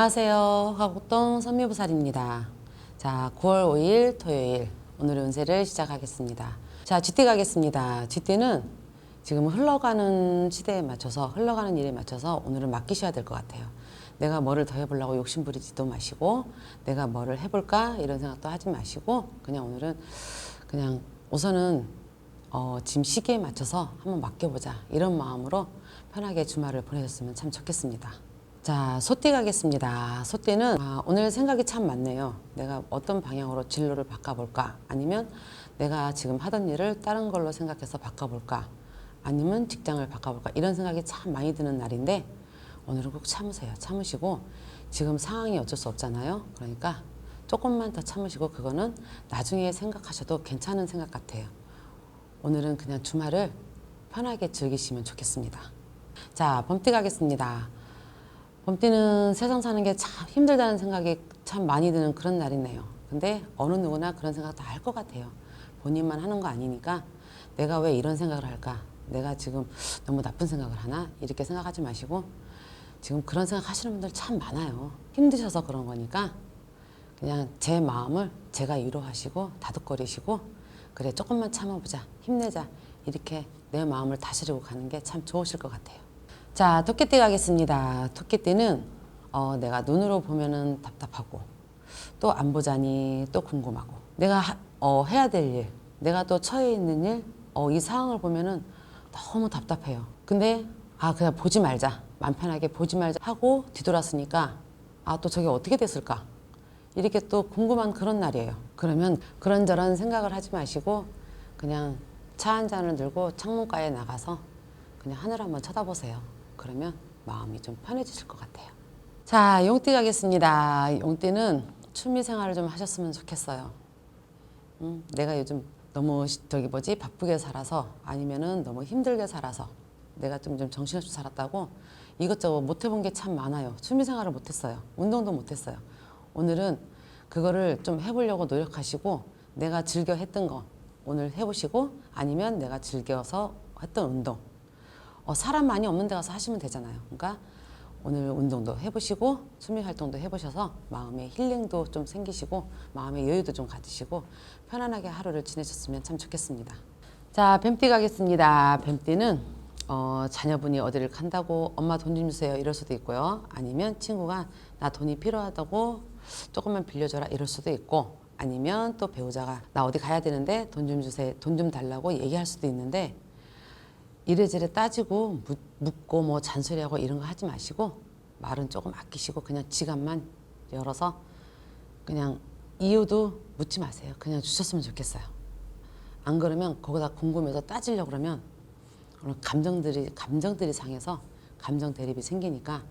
안녕하세요. 화곡동 선미부살입니다. 자, 9월 5일 토요일 오늘의 운세를 시작하겠습니다. 자, GT 가겠습니다. GT는 지금 흘러가는 시대에 맞춰서 흘러가는 일에 맞춰서 오늘은 맡기셔야 될 것 같아요. 내가 뭐를 더 해보려고 욕심 부리지도 마시고 내가 뭐를 해볼까 이런 생각도 하지 마시고 그냥 오늘은 그냥 우선은 어, 지금 시기에 맞춰서 한번 맡겨보자 이런 마음으로 편하게 주말을 보내셨으면 참 좋겠습니다. 자, 소띠 가겠습니다. 소띠는 아, 오늘 생각이 참 많네요. 내가 어떤 방향으로 진로를 바꿔볼까? 아니면 내가 지금 하던 일을 다른 걸로 생각해서 바꿔볼까? 아니면 직장을 바꿔볼까? 이런 생각이 참 많이 드는 날인데 오늘은 꼭 참으세요. 참으시고 지금 상황이 어쩔 수 없잖아요. 그러니까 조금만 더 참으시고 그거는 나중에 생각하셔도 괜찮은 생각 같아요. 오늘은 그냥 주말을 편하게 즐기시면 좋겠습니다. 자, 범띠 가겠습니다. 범띠는 세상 사는 게 참 힘들다는 생각이 참 많이 드는 그런 날이네요. 근데 어느 누구나 그런 생각 다 할 것 같아요. 본인만 하는 거 아니니까 내가 왜 이런 생각을 할까? 내가 지금 너무 나쁜 생각을 하나? 이렇게 생각하지 마시고 지금 그런 생각 하시는 분들 참 많아요. 힘드셔서 그런 거니까 그냥 제 마음을 제가 위로하시고 다독거리시고 그래 조금만 참아보자 힘내자 이렇게 내 마음을 다스리고 가는 게 참 좋으실 것 같아요. 자 토끼띠 가겠습니다. 토끼띠는 어, 내가 눈으로 보면은 답답하고 또 안 보자니 또 궁금하고 내가 하- 어, 해야 될 일, 내가 또 처해 있는 일, 어, 이 상황을 보면은 너무 답답해요. 근데 아 그냥 보지 말자, 맘 편하게 보지 말자 하고 뒤돌았으니까 아 또 저게 어떻게 됐을까? 이렇게 또 궁금한 그런 날이에요. 그러면 그런저런 생각을 하지 마시고 그냥 차 한 잔을 들고 창문가에 나가서 그냥 하늘 한번 쳐다보세요. 그러면 마음이 좀 편해지실 것 같아요. 자, 용띠 가겠습니다. 용띠는 취미 생활을 좀 하셨으면 좋겠어요. 음, 내가 요즘 너무 시- 저기 뭐지 바쁘게 살아서 아니면은 너무 힘들게 살아서 내가 좀, 좀 정신없이 살았다고 이것저것 못 해본 게 참 많아요. 취미 생활을 못 했어요. 운동도 못 했어요. 오늘은 그거를 좀 해보려고 노력하시고 내가 즐겨 했던 거 오늘 해보시고 아니면 내가 즐겨서 했던 운동 어, 사람 많이 없는 데 가서 하시면 되잖아요. 그러니까 오늘 운동도 해보시고 취미 활동도 해보셔서 마음의 힐링도 좀 생기시고 마음의 여유도 좀 가지시고 편안하게 하루를 지내셨으면 참 좋겠습니다. 자, 뱀띠 가겠습니다. 뱀띠는 어, 자녀분이 어디를 간다고 엄마 돈 좀 주세요 이럴 수도 있고요. 아니면 친구가 나 돈이 필요하다고 조금만 빌려줘라 이럴 수도 있고 아니면 또 배우자가 나 어디 가야 되는데 돈 좀 주세요 돈 좀 달라고 얘기할 수도 있는데 이래저래 따지고 묻- 묻고 뭐 잔소리하고 이런 거 하지 마시고 말은 조금 아끼시고 그냥 지갑만 열어서 그냥 이유도 묻지 마세요. 그냥 주셨으면 좋겠어요. 안 그러면 거기다 궁금해서 따지려 고 그러면 오늘 감정들이 감정들이 상해서 감정 대립이 생기니까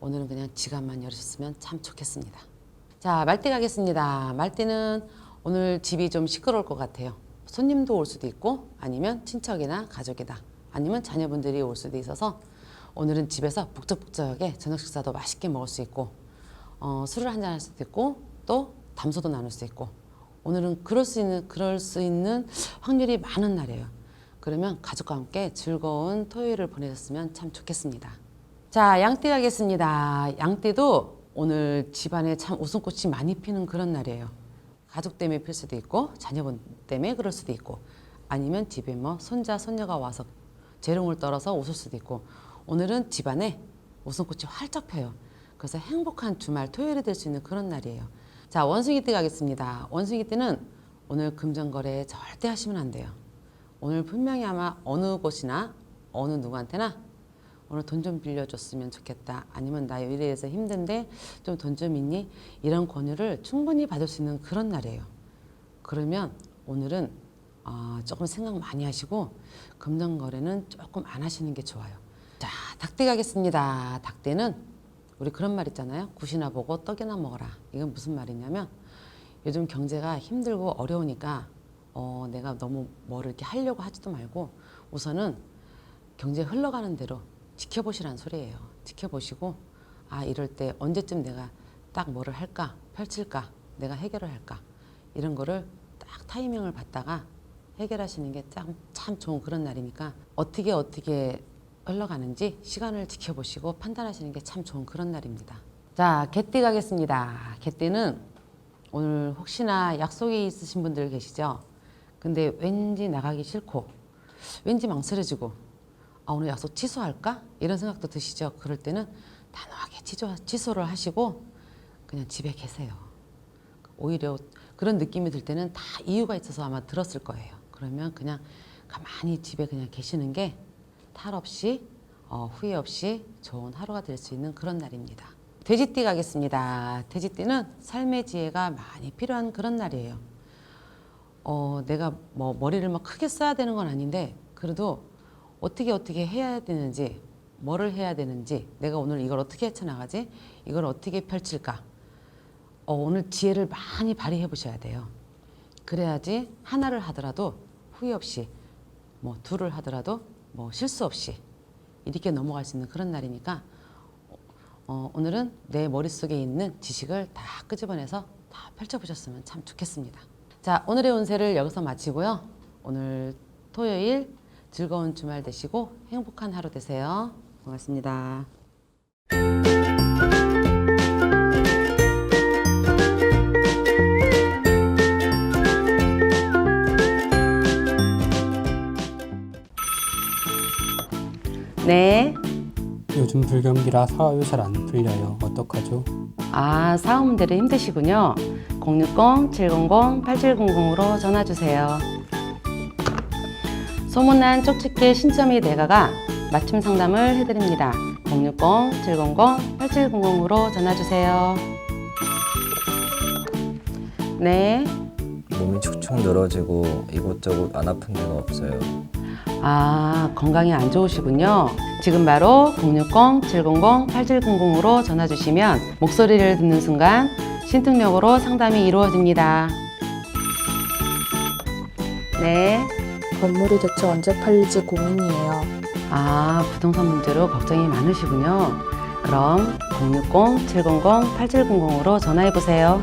오늘은 그냥 지갑만 열으셨으면 참 좋겠습니다. 자, 말띠 가겠습니다. 말띠는 오늘 집이 좀 시끄러울 것 같아요. 손님도 올 수도 있고 아니면 친척이나 가족이다. 아니면 자녀분들이 올 수도 있어서 오늘은 집에서 북적북적하게 저녁 식사도 맛있게 먹을 수 있고 어, 술을 한잔 할 수도 있고 또 담소도 나눌 수 있고 오늘은 그럴 수 있는 그럴 수 있는 확률이 많은 날이에요. 그러면 가족과 함께 즐거운 토요일을 보내셨으면 참 좋겠습니다. 자, 양띠 가겠습니다. 양띠도 오늘 집안에 참 웃음꽃이 많이 피는 그런 날이에요. 가족 때문에 필 수도 있고 자녀분 때문에 그럴 수도 있고 아니면 집에 뭐 손자 손녀가 와서 재롱을 떨어서 웃을 수도 있고 오늘은 집안에 웃음꽃이 활짝 펴요. 그래서 행복한 주말 토요일이 될 수 있는 그런 날이에요. 자 원숭이 띠 가겠습니다. 원숭이 띠는 오늘 금전거래 절대 하시면 안 돼요. 오늘 분명히 아마 어느 곳이나 어느 누구한테나 오늘 돈 좀 빌려줬으면 좋겠다. 아니면 나 이래서 힘든데 좀돈좀 있니? 이런 권유를 충분히 받을 수 있는 그런 날이에요. 그러면 오늘은 어, 조금 생각 많이 하시고 금전 거래는 조금 안 하시는 게 좋아요. 자, 닭띠 가겠습니다. 닭띠는 우리 그런 말 있잖아요. 굿이나 보고 떡이나 먹어라. 이건 무슨 말이냐면 요즘 경제가 힘들고 어려우니까 어, 내가 너무 뭐를 이렇게 하려고 하지도 말고 우선은 경제 흘러가는 대로 지켜보시라는 소리예요. 지켜보시고 아 이럴 때 언제쯤 내가 딱 뭐를 할까 펼칠까 내가 해결을 할까 이런 거를 딱 타이밍을 봤다가 해결하시는 게참 참 좋은 그런 날이니까 어떻게 어떻게 흘러가는지 시간을 지켜보시고 판단하시는 게 참 좋은 그런 날입니다. 자, 개띠 가겠습니다. 개띠는 오늘 혹시나 약속이 있으신 분들 계시죠? 근데 왠지 나가기 싫고, 왠지 망설여지고, 아, 오늘 약속 취소할까? 이런 생각도 드시죠? 그럴 때는 단호하게 취소, 취소를 하시고, 그냥 집에 계세요. 오히려 그런 느낌이 들 때는 다 이유가 있어서 아마 들었을 거예요. 그러면 그냥 가만히 집에 그냥 계시는 게 탈 없이 어, 후회 없이 좋은 하루가 될 수 있는 그런 날입니다. 돼지띠 가겠습니다. 돼지띠는 삶의 지혜가 많이 필요한 그런 날이에요. 어, 내가 뭐 머리를 막 크게 써야 되는 건 아닌데 그래도 어떻게 어떻게 해야 되는지 뭐를 해야 되는지 내가 오늘 이걸 어떻게 헤쳐나가지 이걸 어떻게 펼칠까 어, 오늘 지혜를 많이 발휘해 보셔야 돼요. 그래야지 하나를 하더라도 후회 없이 뭐 둘을 하더라도 뭐 실수 없이 이렇게 넘어갈 수 있는 그런 날이니까 어, 오늘은 내 머릿속에 있는 지식을 다 끄집어내서 다 펼쳐보셨으면 참 좋겠습니다. 자, 오늘의 운세를 여기서 마치고요. 오늘 토요일 즐거운 주말 되시고 행복한 하루 되세요. 고맙습니다. 불경기라 사업이 잘 안 풀려요. 어떡하죠? 아, 사업문제로 힘드시군요. 060-700-8700으로 전화 주세요. 소문난 쪽집게 신점이 내가가 맞춤 상담을 해드립니다. 060-700-8700으로 전화 주세요. 네. 몸이 축축 늘어지고 이곳저곳 안 아픈 데가 없어요. 아, 건강이 안 좋으시군요. 지금 바로 060-700-8700으로 전화 주시면 목소리를 듣는 순간 신통력으로 상담이 이루어집니다. 네. 건물이 대체 언제 팔릴지 고민이에요. 아, 부동산 문제로 걱정이 많으시군요. 그럼 060-700-8700으로 전화해 보세요.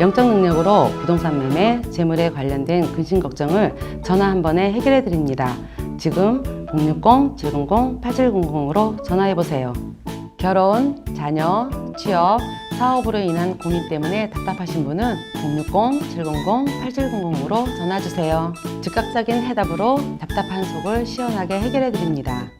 영적 능력으로 부동산 매매, 재물에 관련된 근심 걱정을 전화 한 번에 해결해 드립니다. 지금 060-700-8700으로 전화해 보세요. 결혼, 자녀, 취업, 사업으로 인한 고민 때문에 답답하신 분은 060-700-8700으로 전화 주세요. 즉각적인 해답으로 답답한 속을 시원하게 해결해 드립니다.